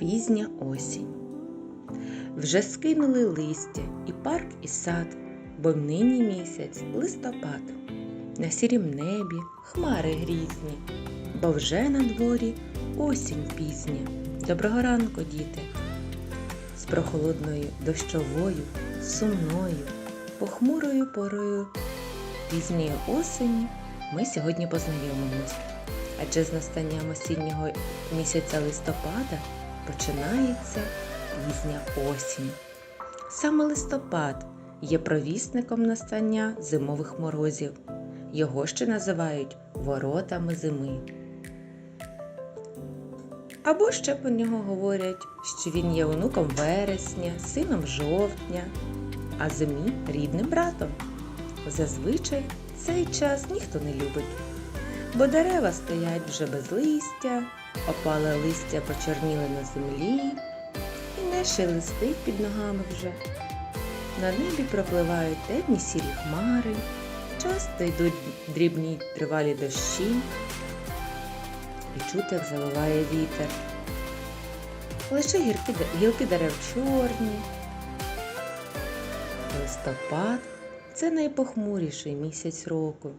Пізня осінь. Вже скинули листя і парк, і сад, бо нині місяць листопад. На сірім небі хмари грізні, бо вже на дворі осінь пізня. Доброго ранку, діти! З прохолодною дощовою, сумною, похмурою порою пізньої осені ми сьогодні познайомимось. Адже з настанням осіннього місяця листопада починається пізня осінь. Саме листопад є провісником настання зимових морозів. Його ще називають воротами зими. Або ще про нього говорять, що він є онуком вересня, сином жовтня, а зимі рідним братом. Зазвичай цей час ніхто не любить, бо дерева стоять вже без листя, опале листя почорніли на землі і не шелестить під ногами вже. На небі пропливають темні сірі хмари, часто йдуть дрібні тривалі дощі, і чути, як завиває вітер. Лише гірки, гілки дерев чорні. Листопад це найпохмуріший місяць року,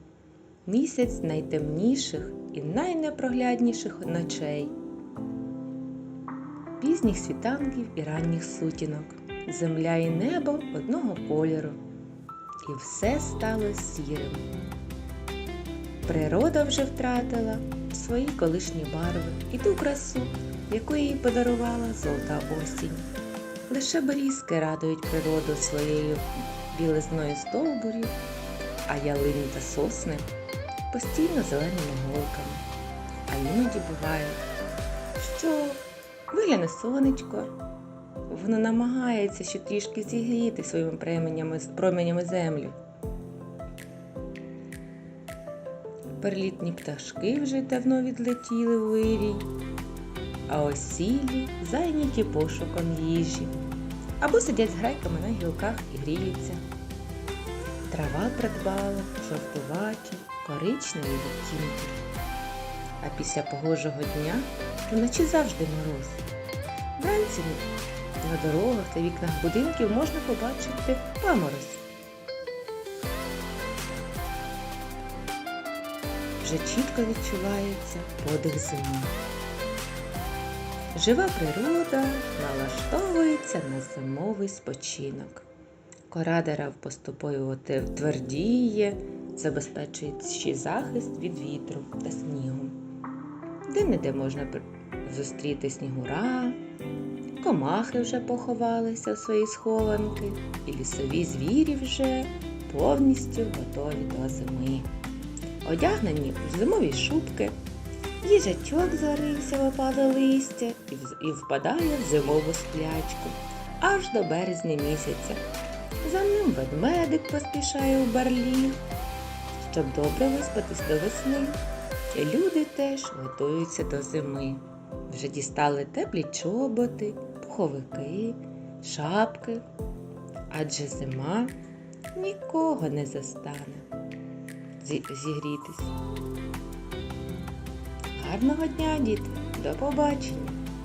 місяць найтемніших і найнепроглядніших ночей, пізніх світанків і ранніх сутінок, земля і небо одного кольору, і все стало сірим. Природа вже втратила свої колишні барви і ту красу, яку їй подарувала золота осінь. Лише берізки радують природу своєю білизною стовбурів, а ялині та сосни постійно зеленими голками. А іноді буває, що вигляне сонечко, воно намагається ще трішки зігріти своїми променями, променями землю. Перелітні пташки вже давно відлетіли у вирій, а осілі зайняті пошуком їжі або сидять з грайками на гілках і гріються. Трава придбала жовтуваті, коричневі відтінки. А після погожого дня вночі завжди мороз. Вранці на дорогах та вікнах будинків можна побачити паморозь. Вже чітко відчувається подих зими. Жива природа налаштовується на зимовий спочинок. Кора дерев поступово твердіє, забезпечуючи захист від вітру та снігу. Де-не-де можна зустріти снігура, комахи вже поховалися в свої схованки, і лісові звірі вже повністю готові до зими. Одягнені в зимові шубки, їжачок зарився в опале листя і, впадає в зимову сплячку аж до березня місяця. За ним ведмедик поспішає у барліг, щоб добре виспатись до весни. Люди теж готуються до зими. Вже дістали теплі чоботи, пуховики, шапки, адже зима нікого не застане зігрітись. Гарного дня, діти! До побачення!